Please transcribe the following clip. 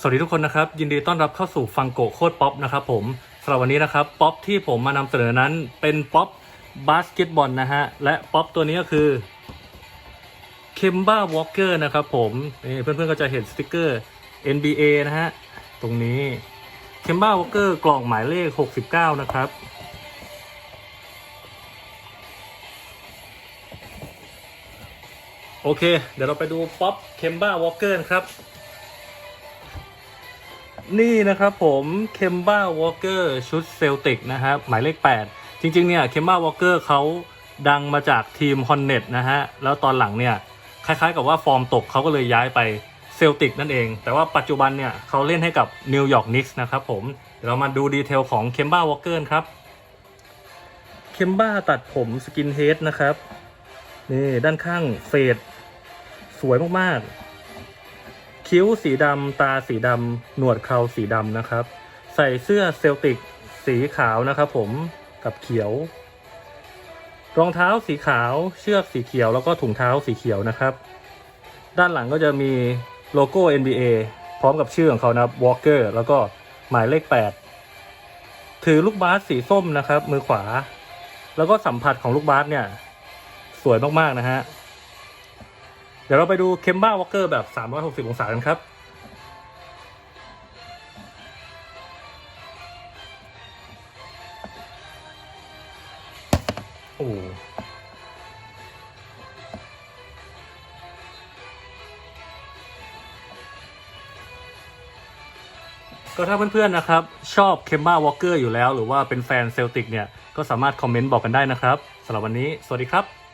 สวัสดีทุกคนนะครับยินดีต้อนรับเข้าสู่ฟังโกโคตรป๊อปนะครับผมสำหรับวันนี้นะครับป๊อปที่ผมมานำเสนอนั้นเป็นป๊อปบาสเกตบอลนะฮะและป๊อปตัวนี้ก็คือเคมบ้าวอลเกอร์นะครับผมนี่เพื่อนๆก็จะเห็นสติกเกอร์ NBA นะฮะตรงนี้เคมบ้าวอลเกอร์กล่องหมายเลข 69 นะครับโอเค เดี๋ยวเราไปดูป๊อปเคมบ้าวอลเกอร์ครับ นี่นะครับผมเคมบ้าวอลเกอร์ชุดเซลติกนะครับหมายเลข 8 จริง ๆ เนี่ยเคมบ้าวอลเกอร์เขาดังมาจากทีมฮอนเน็ตนะฮะ แล้วตอนหลังเนี่ย คล้ายๆกับว่าฟอร์มตกเขาก็เลยย้ายไปเซลติกนั่นเอง แต่ว่าปัจจุบันเนี่ยเขาเล่นให้กับนิวยอร์กนิกส์นะครับผมเดี๋ยวเรามาดูดีเทลของเคมบ้าวอลเกอร์ครับเคมบ้าตัดผมสกินเฮดนะครับ นี่ด้านข้างเฟดสวยมากๆ คิ้วสีดำ ตาสีดำ หนวดเคราสีดำนะครับ ใส่เสื้อเซลติกสีขาวนะครับผมกับเขียว รองเท้าสีขาวเชือกสีเขียวแล้วก็ถุงเท้าสีเขียวนะครับ ด้านหลังก็จะมีโลโก้ NBA พร้อมกับชื่อของเขานะครับ Walker แล้วก็หมายเลข 8 ถือลูกบาสสีส้มนะครับ มือขวา แล้วก็สัมผัสของลูกบาสเนี่ย สวยมากๆนะฮะ เดี๋ยวเราไปดูเคมบ้าวอลเกอร์แบบ 360 องศากันครับ โอ้ก็ถ้าเพื่อนๆนะครับ ชอบเคมบ้าวอลเกอร์อยู่แล้ว หรือว่าเป็นแฟนเซลติกเนี่ย ก็สามารถคอมเมนต์บอกกันได้นะครับสำหรับวันนี้ สวัสดีครับ